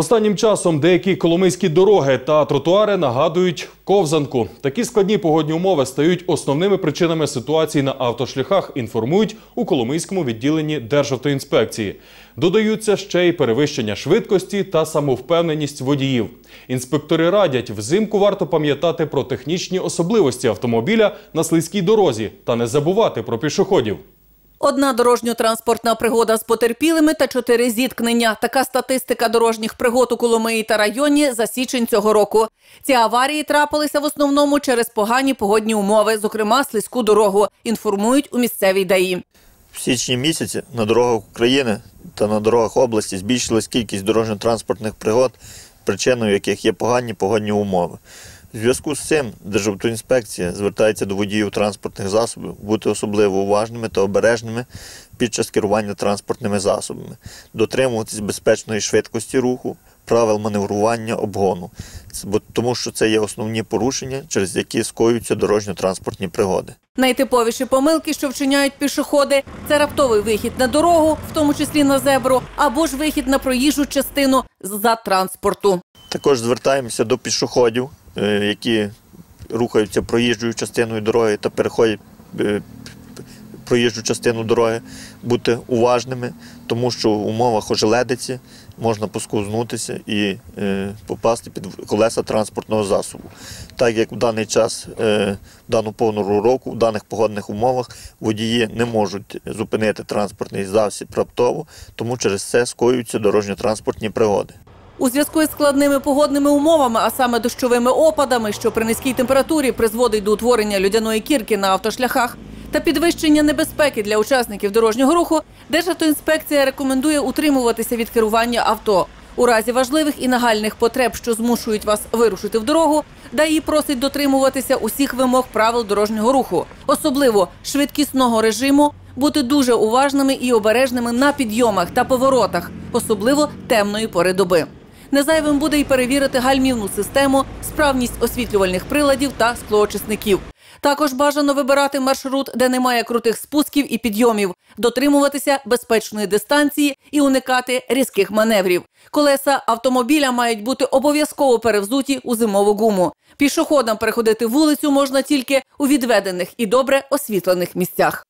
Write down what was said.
Останнім часом деякі коломийські дороги та тротуари нагадують ковзанку. Такі складні погодні умови стають основними причинами ситуації на автошляхах. Інформують у Коломийському відділенні Державтоінспекції. Додаються ще й перевищення швидкості та самовпевненість водіїв. Інспектори радять, взимку варто пам'ятати про технічні особливості автомобіля на слизькій дорозі та не забувати про пішоходів. Одна дорожньо-транспортна пригода з потерпілими та чотири зіткнення. Така статистика дорожніх пригод у Коломиї та районі за січень цього року. Ці аварії трапилися в основному через погані погодні умови, зокрема слизьку дорогу. Інформують у місцевій ДАІ. В січні місяці на дорогах України та на дорогах області збільшилась кількість дорожньо-транспортних пригод, причиною яких є погані погодні умови. В зв'язку з цим Державтоінспекція звертається до водіїв транспортних засобів бути особливо уважними та обережними під час керування транспортними засобами, дотримуватись безпечної швидкості руху, правил маневрування обгону, тому що це є основні порушення, через які скоюються дорожньо-транспортні пригоди. Найтиповіші помилки, що вчиняють пішоходи, це раптовий вихід на дорогу, в тому числі на зебру, або ж вихід на проїжджу частину з-за транспорту. Також звертаємося до пішоходів, які рухаються проїжджою частиною дороги та переходять е, проїжджу частину дороги, бути уважними, тому що в умовах ожеледиці можна поскузнутися і е, попасти під колеса транспортного засобу. Так як в даний час, е, в дану повну року, в даних погодних умовах водії не можуть зупинити транспортний засіб раптово, тому через це скоюються дорожньо-транспортні пригоди. У зв'язку із складними погодними умовами, а саме дощовими опадами, що при низькій температурі призводить до утворення льодяної кірки на автошляхах та підвищення небезпеки для учасників дорожнього руху, Державтоінспекція рекомендує утримуватися від керування авто. У разі важливих і нагальних потреб, що змушують вас вирушити в дорогу, ДАІ просить дотримуватися усіх вимог правил дорожнього руху, особливо швидкісного режиму, бути дуже уважними і обережними на підйомах та поворотах, особливо темної пори доби. Незайвим буде й перевірити гальмівну систему, справність освітлювальних приладів та склоочисників. Також бажано вибирати маршрут, де немає крутих спусків і підйомів, дотримуватися безпечної дистанції і уникати різких маневрів. Колеса автомобіля мають бути обов'язково перевзуті у зимову гуму. Пішоходам переходити вулицю можна тільки у відведених і добре освітлених місцях.